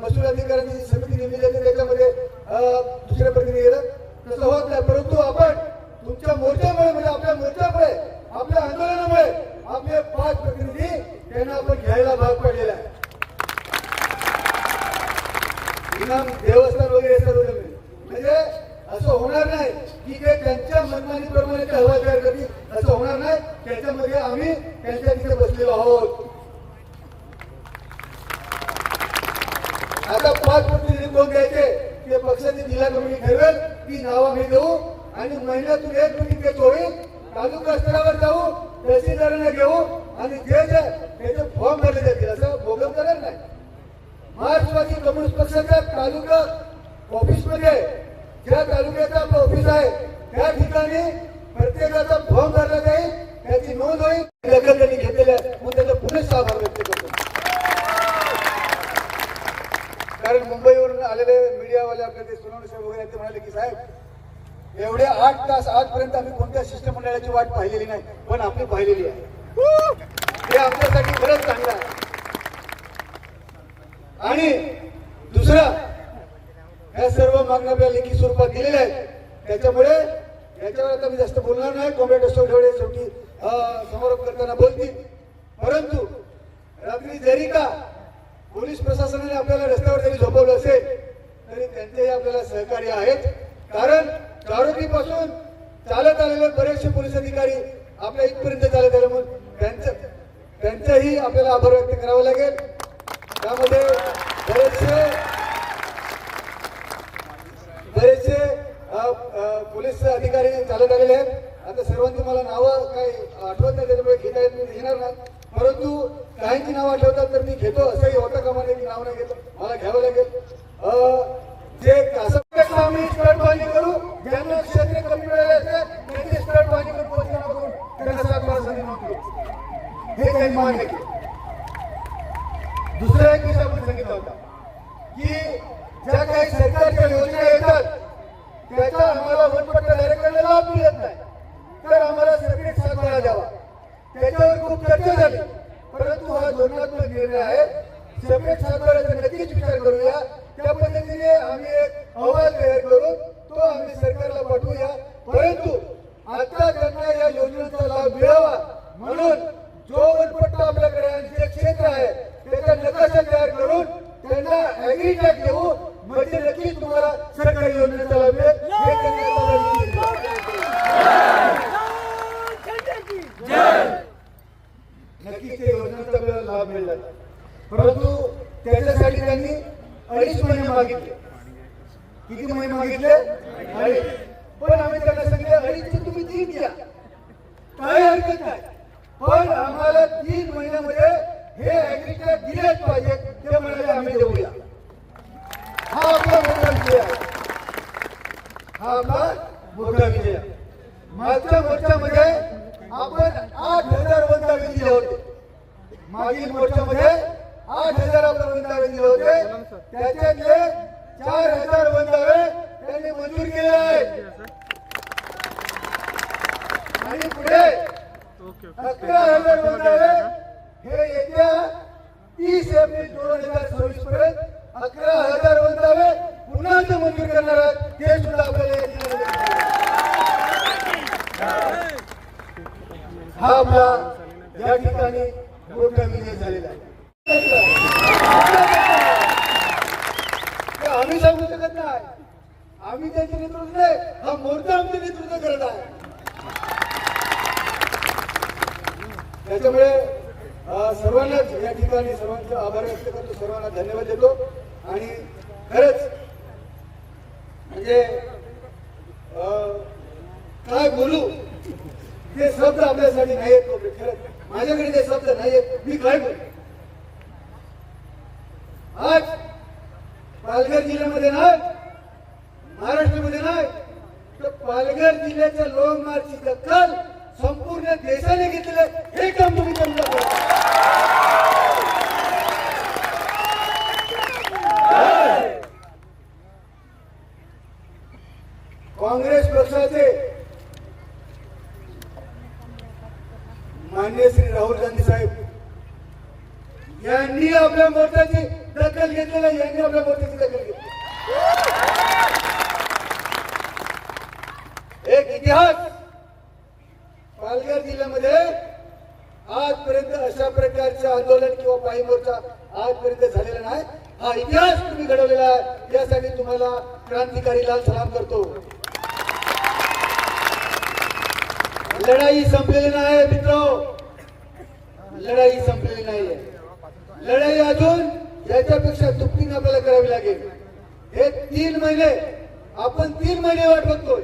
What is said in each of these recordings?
महसूल अधिकाऱ्यांची समिती नेमली जाते त्याच्यामध्ये दुसऱ्या प्रक्रिया गेलं तसं होत नाही परंतु आपण तुमच्या मोर्चामुळे म्हणजे आपल्या मोर्चामुळे आपल्या आंदोलनामुळे आपले पाच प्रतिनिधी त्यांना आपण घ्यायला भाग पडलेला आहे. देवस्थान वगैरे सर्व म्हणजे असं होणार नाही की ते त्यांच्या मनमानीप्रमाणे ते हवा तयार करतील. असं होणार नाही. त्याच्यामध्ये आम्ही त्यांच्या तिथे बसलेलो आहोत. आता पाच प्रतिनिधी कोण द्यायचे? ते पक्षाची जिल्हा कमिटी ठरवेल. ती नावं मी देऊ आणि महिन्यातून एक मिनिट ते चोवीस तालुका स्तरावर जाऊ तहसीलदारांना घेऊ आणि जे जे त्याचे फॉर्म भरले जातील. असं बोगम करणार नाही. मार्क्सवादी कम्युनिस्ट पक्षाच्या तालुका ऑफिसमध्ये ज्या तालुक्याचा आपलं ऑफिस आहे त्या ठिकाणी प्रत्येकाचा फॉर्म भरला जाईल त्याची नोंद होईल. दखल त्यांनी घेतलेल्या मग म्हणून त्याचा पुरेसा व्यक्त करतो. कारण मुंबईवरून आलेले मीडियावाले आपले ते साहेब वगैरे ते म्हणाले की साहेब एवढे आठ तास आजपर्यंत आम्ही कोणत्या शिष्टमंडळाची वाट पाहिलेली नाही पण आपली पाहिलेली आहे. हे आमच्यासाठी खरंच चांगलं आहे. आणि दुसरं ह्या सर्व मागण्या आपल्या लेखी स्वरूपात दिलेल्या आहेत. त्याच्यामुळे याच्यावर आता मी जास्त बोलणार नाही. कॉम्रेड अशोक ढवळे शेवटी समारोप करताना बोलतील. परंतु रात्री जरी का पोलीस प्रशासनाने आपल्याला रस्त्यावर जरी झोपवलं असेल तरी त्यांचेही आपल्याला सहकार्य आहेत. कारण चारोटीपासून चालत आलेले बरेचसे पोलीस अधिकारी आपल्या इथपर्यंत चालत आले म्हणून त्यांचं त्यांचंही आपल्याला आभार व्यक्त करावं लागेल. त्यामध्ये बरेचसे बरेचसे पोलीस अधिकारी चालत आलेले आहेत. आता सर्वांची मला नावं काही आठवत नाही त्याच्यामुळे घेता येत घेणार नाही. परंतु काहींची नावं आठवतात तर मी घेतो. असंही होतं का मला? की नाव नाही घेतलं. मला घ्यावं लागेल. जे आम्ही स्टटबाजी करू ज्यांना क्षेत्र कमी मिळाले असते त्यांची स्टटबाजी करून पोचणार करून त्यांना सात संधी मिळतील. हे काही मान्य केलं दुसरा एक विषय आपण सांगितला होता की ज्या काही सरकारच्या योजना येतात त्याचा आम्हाला वनपट्टा डायरेक्टरला लाभ मिळत नाही. तर आम्हाला सेपरेट सातबारा द्यावा त्याच्यावर खूप चर्चा झाली. परंतु हा धोरणात्मक निर्णय आहे. सेपरेट सातबाराचा नक्कीच विचार करूया. त्या पद्धतीने आम्ही एक अहवाल तयार करू तो आम्ही सरकारला पाठवूया. परंतु आता त्यांना या योजनेचा लाभ मिळावा म्हणून जो वनपट्टा आपल्याकडे जे क्षेत्र आहे त्याचा नकाशा तयार करून त्यांना ऍग्रीटॅग देऊ. म्हणजे नक्कीच तुम्हाला सरकारी योजनेचा लाभ मिळेल हे त्यांनी आम्हाला विनंती केली. नक्कीच ते योजनेचा आपल्याला लाभ मिळाला परंतु त्याच्यासाठी त्यांनी अडीच महिने मागितले किती मागितले पण आम्ही त्यांना सांगितले अडीचचे तुम्ही तीन द्या काय हरकत नाही. पण आम्हाला तीन महिन्यामध्ये हे ऍग्रीटॅग दिलेच पाहिजे ते म्हणाले आम्ही देऊया. हा आपला मोठा विजय हा आपला मोठा विजय मागच्या मोर्चामध्ये आपण आठ हजार वंदावे दिले होते. मागील मोर्चामध्ये आठ हजार आपण वंदावे दिले होते. त्याच्यातले चार हजार वंदावे त्यांनी मंजूर केले आहेत आणि पुढे अकरा हजार वंदावे हे येत्या तीस एप्रिल दोन हजार सव्वीस पर्यंत अकरा हजार वंदावे पुन्हा ते मंजूर करणार आहेत. ते सुद्धा आपल्याला हा आपला या ठिकाणी मोठा विजय झालेला आहे हे आम्ही सांगू शकत नाही आम्ही त्यांचे नेतृत्व नाही हा मोर्चा आमचे नेतृत्व करत आहे. त्याच्यामुळे सर्वांनाच या ठिकाणी सर्वांचे आभार व्यक्त करतो. सर्वांना धन्यवाद देतो. आणि खरंच म्हणजे काय बोलू? ते शब्द आपल्यासाठी नाही येत खरंच. माझ्याकडे ते शब्द नाही येत मी काय बोलू? आज पालघर जिल्ह्यामध्ये नाही महाराष्ट्रामध्ये नाही तर पालघर जिल्ह्याच्या लॉंग मार्चची दखल संपूर्ण देशाने घेतलेलं हे काम तुम्ही काँग्रेस पक्षाचे मान्य श्री राहुल गांधी साहेब यांनी आपल्या मोर्चाची दखल घेतलेला यांनी आपल्या मोर्चाची दखल घेतली एक इतिहास पालघर जिल्ह्यामध्ये आजपर्यंत अशा प्रकारचे आंदोलन किंवा पायी मोर्चा आजपर्यंत झालेला नाही. हा इतिहास तुम्ही घडवलेला आहे. यासाठी तुम्हाला क्रांतिकारी लाल सलाम करतो. लढाई संपलेली नाही मित्र. लढाई संपलेली नाहीये लढाई अजून याच्यापेक्षा दुपटीने आपल्याला करावी लागेल. हे तीन महिने आपण तीन महिने वाट बघतोय.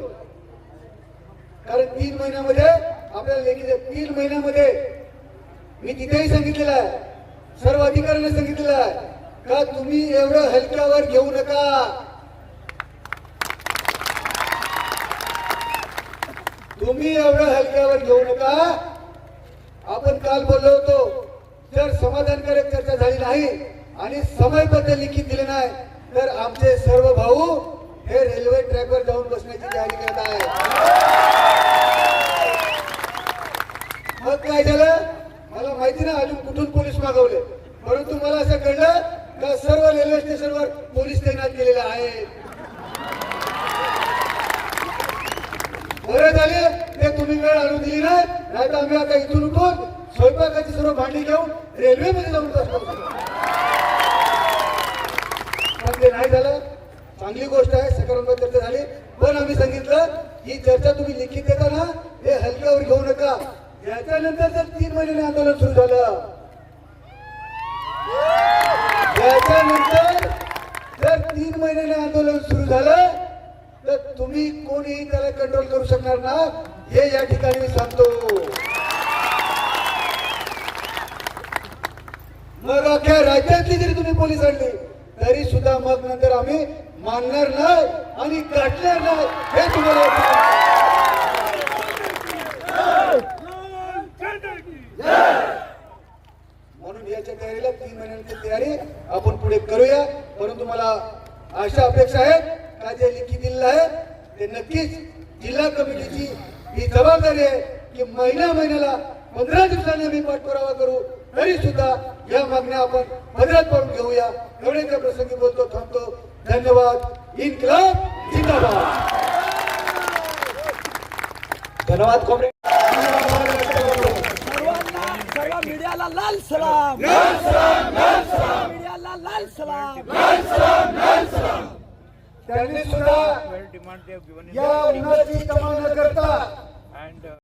कारण तीन महिन्यामध्ये आपल्याला लेखी तीन महिन्यामध्ये मी तिथेही सांगितलेलं आहे. सर्व अधिकाऱ्यांना सांगितलेलं आहे का तुम्ही एवढं हलक्यावर घेऊ नका. तुम्ही एवढं हलक्यावर घेऊ नका. आपण काल बोललो होतो जर समाधानकारक चर्चा झाली नाही आणि समयबद्ध लिखित दिले नाही तर आमचे सर्व भाऊ हे रेल्वे ट्रॅकवर जाऊन बसण्याची तयारी करत आहे मग काय झालं मला माहिती ना अजून कुठून पोलीस मागवले परंतु मला असं कळलं का सर्व रेल्वे स्टेशनवर पोलीस तैनात केलेले आहेत बरं झाले ते तुम्ही वेळ आणून दिली नाही. नाही तर आम्ही आता इथून उठून स्वयंपाकाची सर्व भांडी घेऊन रेल्वेमध्ये जाऊन पण ते नाही झालं. चांगली गोष्ट आहे सकारात्मक चर्चा झाली. पण आम्ही सांगितलं ही चर्चा तुम्ही लिखित देताना हे हलक्यावर घेऊ नका. याच्यानंतर जर तीन महिन्याने आंदोलन सुरू झालं हे या ठिकाणी मी सांगतो. मग अख्या राज्यातली जरी तुम्ही पोलीस आणली तरी सुद्धा मग नंतर आम्ही मानणार नाही आणि गाठणार नाही हे तुम्हाला म्हणून याच्या तयारीला तीन महिन्यांची तयारी आपण पुढे करूया. परंतु मला अशा अपेक्षा आहे का जे लिखी दिलेलं आहे. ते नक्कीच जिल्हा कमिटीची ही जबाबदारी आहे की महिन्या महिन्याला पंधरा दिवसांनी आम्ही पाठपुरावा करू. तरी सुद्धा या मागण्या आपण पदरात पाडून घेऊया. एवढ्याच्या प्रसंगी बोलतो थांबतो. धन्यवाद. इन्कलाब जिंदाबाद. धन्यवाद कॉम्रेड. सर्वांना सर्व मीडियाला लाल सलाम मीडियाला लाल सलाम. त्यांनी सुद्धा या उन्हाची तमा न करता